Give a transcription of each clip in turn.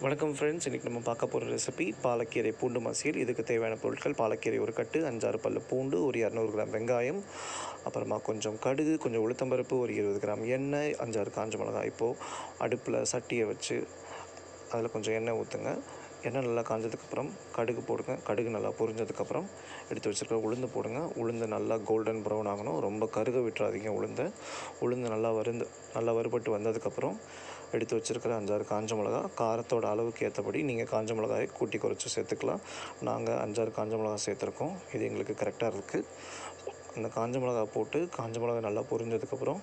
வணக்கம் ஃப்ரெண்ட்ஸ் இன்றைக்கி நம்ம பார்க்க போகிற ரெசிபி பாலக்கீரை பூண்டு மசியல் இதுக்கு தேவையான பொருட்கள் பாலக்கீரை ஒரு கட்டு அஞ்சாறு பல்லு பூண்டு ஒரு இரநூறு கிராம் வெங்காயம் அப்புறமா கொஞ்சம் கடுகு கொஞ்சம் உளுத்தம்பருப்பு ஒரு இருபது கிராம் எண்ணெய் அஞ்சாறு காஞ்ச மிளகாய் இப்போது அடுப்பில் சட்டியை வச்சு அதில் கொஞ்சம் எண்ணெய் ஊற்றுங்க எண்ணெய் நல்லா காஞ்சதுக்கப்புறம் கடுகு போடுங்க. கடுகு நல்லா பொரிஞ்சதுக்கப்புறம் எடுத்து வச்சுருக்க உளுந்து போடுங்க. உளுந்து நல்லா கோல்டன் ப்ரௌன் ஆகணும். ரொம்ப கருக விட்டுறாதீங்க உளுந்து. உளுந்து நல்லா வருந்து நல்லா வறுபட்டு வந்ததுக்கப்புறம் எடுத்து வச்சுருக்கிற அஞ்சாறு காஞ்ச மிளகா காரத்தோட அளவுக்கு ஏற்றபடி நீங்கள் காஞ்ச மிளகாயை கூட்டி குறைச்சி சேர்த்துக்கலாம். நாங்கள் அஞ்சாறு காஞ்ச மிளகா சேர்த்துருக்கோம். இது எங்களுக்கு கரெக்டாக இருக்குது அந்த காஞ்ச மிளகா போட்டு காஞ்ச மிளகா நல்லா பொரிஞ்சதுக்கப்புறம்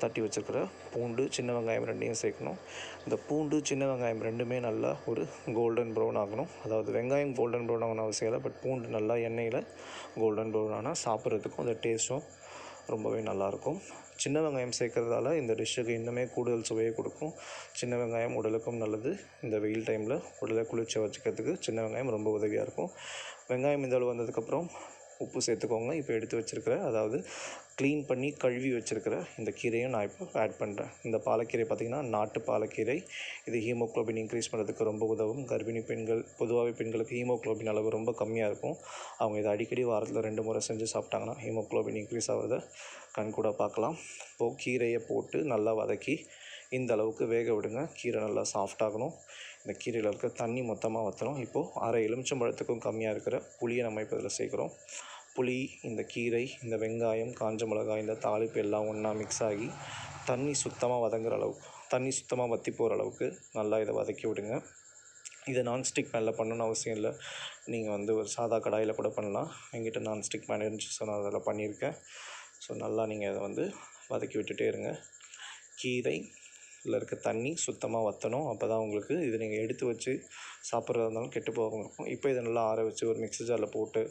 தட்டி வச்சுருக்கிற பூண்டு சின்ன வெங்காயம் ரெண்டையும் சேர்க்கணும். இந்த பூண்டு சின்ன வெங்காயம் ரெண்டுமே நல்லா ஒரு கோல்டன் ப்ரௌன் ஆகணும். அதாவது வெங்காயம் கோல்டன் ப்ரௌன் ஆகணும் அவசியம் இல்லை பட் பூண்டு நல்லா எண்ணெயில் கோல்டன் ப்ரௌன் ஆனால் சாப்பிட்றதுக்கும் அந்த டேஸ்ட்டும் ரொம்பவே நல்லாயிருக்கும் சின்ன வெங்காயம் சேர்க்கறதால இந்த டிஷ்ஷுக்கு இன்னுமே கூடுதல் சுவையை கொடுக்கும். சின்ன வெங்காயம் உடலுக்கும் நல்லது. இந்த வெயில் டைமில் உடலை குளிர்ச்சியாக வச்சுக்கிறதுக்கு சின்ன வெங்காயம் ரொம்ப உதவியாக இருக்கும். வெங்காயம் இந்த அளவு வந்ததுக்கப்புறம் உப்பு சேர்த்துக்கோங்க. இப்போ எடுத்து வச்சுருக்கிற அதாவது க்ளீன் பண்ணி கழுவி வச்சுருக்கிற இந்த கீரையும் நான் இப்போ ஆட் பண்ணுறேன் இந்த பாலக்கீரை பார்த்திங்கன்னா நாட்டு பாலக்கீரை. இது ஹீமோக்ளோபின் இன்க்ரீஸ் பண்ணுறதுக்கு ரொம்ப உதவும். கர்ப்பிணி பெண்கள் பொதுவாகவே பெண்களுக்கு ஹீமோக்ளோபின் அளவு ரொம்ப கம்மியாக இருக்கும். அவங்க இதை அடிக்கடி வாரத்தில் ரெண்டு முறை செஞ்சு சாப்பிட்டாங்கன்னா ஹீமோக்ளோபின் இன்க்ரீஸ் ஆகிறத கண்கூட பார்க்கலாம். இப்போது கீரையை போட்டு நல்லா வதக்கி இந்த அளவுக்கு வேக விடுங்க. கீரை நல்லா சாஃப்டாகணும் இந்த கீரையில் இருக்க தண்ணி மொத்தமாக வற்றணும் இப்போது அரை எலுமிச்சம்பழத்துக்கும் கம்மியாக இருக்கிற புளியை நம்ம இப்போ இதில் சேர்க்குறோம். புளி இந்த கீரை இந்த வெங்காயம் காஞ்ச மிளகாய் இந்த தாளிப்பு எல்லாம் ஒன்றா மிக்ஸ் ஆகி தண்ணி சுத்தமாக வதங்குற அளவுக்கு தண்ணி சுத்தமாக வற்றி போகிற அளவுக்கு நல்லா இதை வதக்கி விடுங்க. இதை நான்ஸ்டிக் பேனில் பண்ணணும்னு அவசியம் இல்லை. நீங்கள் வந்து ஒரு சாதா கடாயில் கூட பண்ணலாம். என்கிட்ட நான்ஸ்டிக் பேன் இருந்துச்சு ஸோ நான் அதில் பண்ணியிருக்கேன். ஸோ நல்லா நீங்கள் அதை வந்து வதக்கி விட்டுட்டே இருங்க. கீரை இதில் இருக்க தண்ணி சுத்தமாக வற்றணும் அப்போ தான் உங்களுக்கு இது நீங்கள் எடுத்து வச்சு சாப்பிட்றதா இருந்தாலும் கெட்டு போகாமல் இருக்கும். இப்போ இதை நல்லா ஆற வச்சு ஒரு மிக்ஸி ஜாரில் போட்டு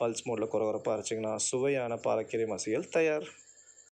பல்ஸ் மோடில் குறகுறப்பாக அரைச்சிங்கன்னா சுவையான பாலக்கீரை மசியல் தயார்.